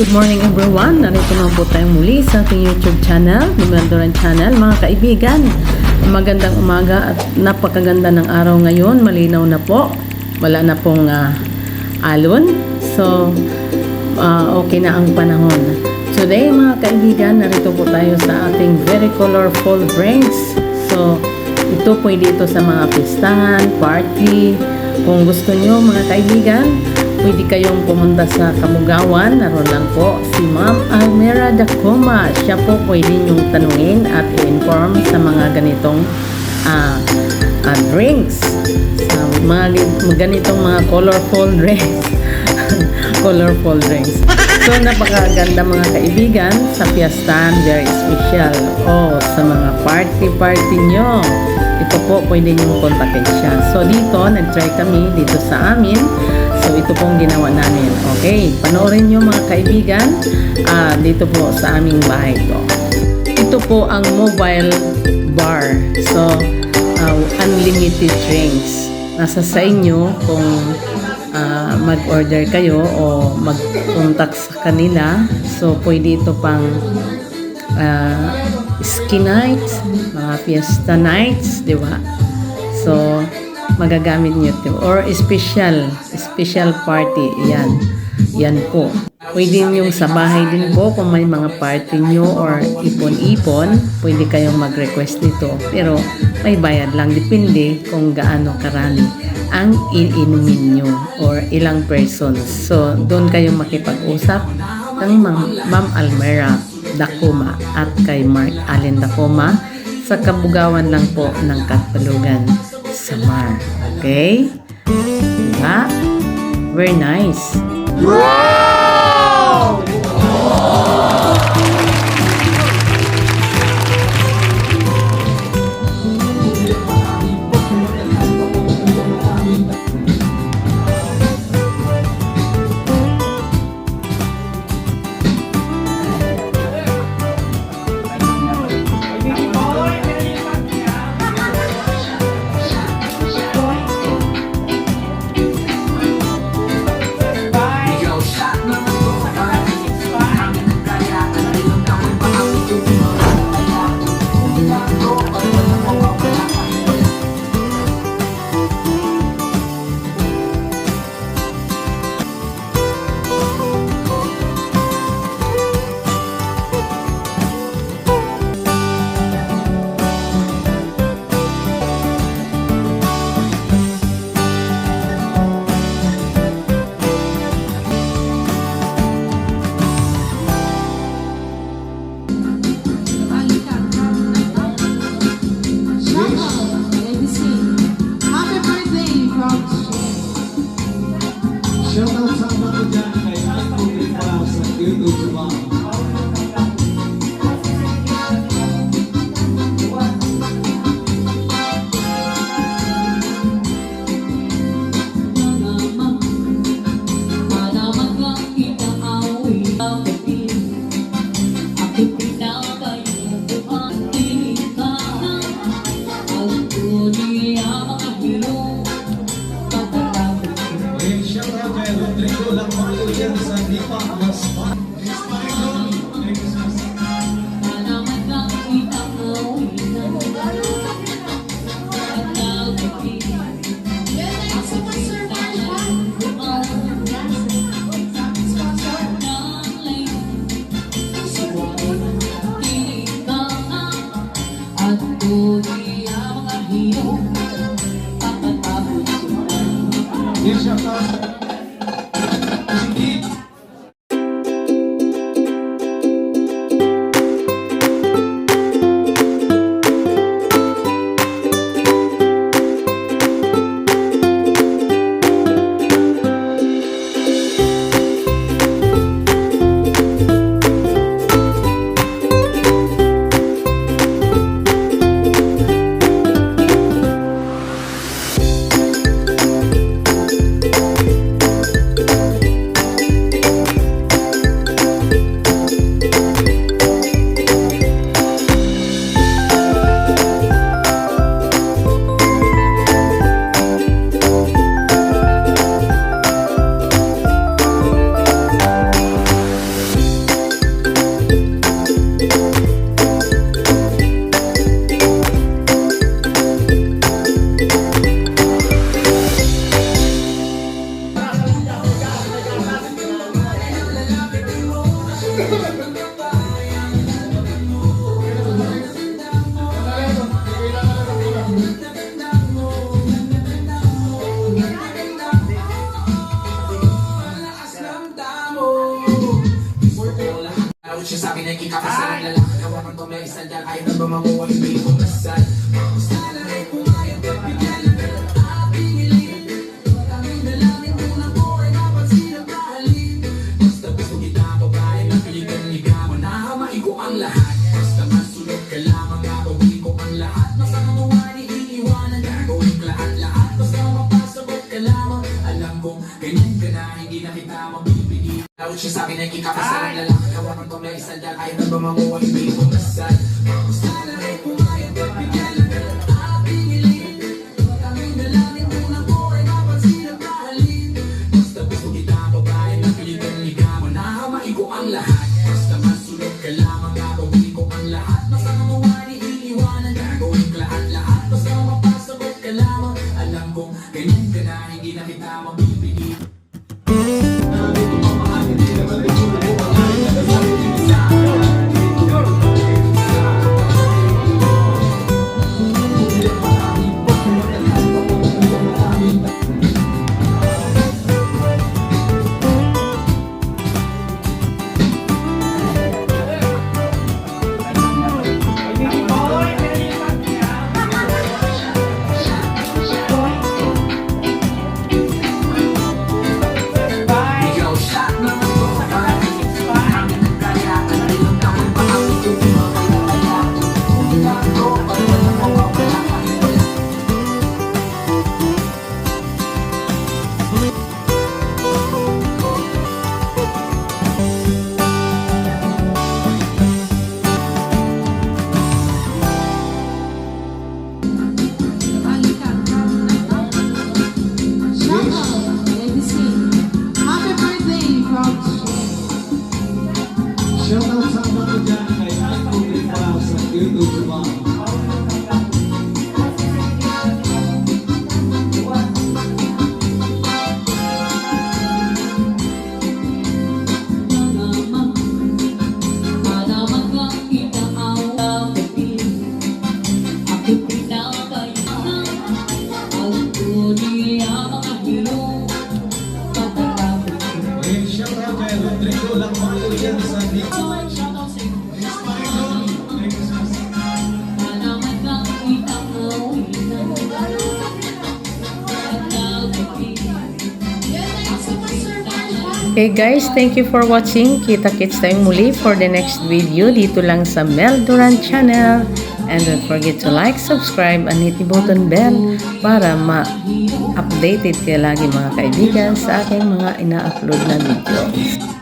good morning everyone. Narito naman po tayong muli sa ating YouTube channel, Lumandoran Channel. Mga kaibigan, magandang umaga at napakaganda ng araw ngayon. Malinaw na po. Wala na pong ah, alon. So, ah, okay na ang panahon. Today mga kaibigan, narito po tayo sa ating very colorful drinks. So, ito pwede ito sa mga pistahan, party. Kung gusto nyo mga kaibigan, pwede kayong pumunta sa Kamugawan. Naroon lang po si Ma'am Almera Dacoma. Siya po pwede nyong tanungin at i-inform sa mga ganitong ah, ah, drinks. Sa mga ganitong mga colorful drinks. colorful drinks. So, napakaganda mga kaibigan sa fiestan, very special. Oh, sa mga party-party nyo. Ito po, pwede nyo kontakin siya. So, dito, nag-try kami dito sa amin. So, ito pong ginawa namin. Okay, panoorin nyo mga kaibigan ah, dito po sa aming bahay ko. Ito po ang mobile bar. So, ah, unlimited drinks. Nasa sa inyo kung ah, mag-order kayo o mag-contact sa kanila. So, pwede ito pang ah, ski nights, mga fiesta nights, di ba? So, magagamit nyo ito. Or special, special party, yan. Yan po. Pwede nyo sa bahay din po kung may mga party nyo or ipon-ipon, pwede kayong mag-request nito. Pero may bayad lang. Depende kung gaano karami ang iinumin nyo or ilang persons. So, doon kayong makipag-usap ng Ma'am Ma'am Almera Dacoma at kay Mark Allen Dacoma sa kabugawan lang po ng Katpalugan, Samar. Okay? Diba? Very nice. Happy Ko may sandal Ayaw na yung baby kong kasal Sana rin pumayag at bigyan ng ating ilin Kaming dalangin kung ako ay napansin at mahalin Basta gusto kita babae na piligan ligawan Nahamain ko ang lahat. Basta masunod ka lamang gagawin ko ang lahat. Nasa siya sa akin ay ikakasal ng lalaki Hawakan ko may sandal Ayaw na ba makuha yung baby kong kasal kay Rodrigo Lakmang po dyan sa Dipa. Okay guys, thank you for watching. Kita-kits tayong muli for the next video dito lang sa Mel Duran Channel. And don't forget to like, subscribe, and hit the button bell para ma-updated kayo lagi mga kaibigan sa aking mga ina-upload na videos.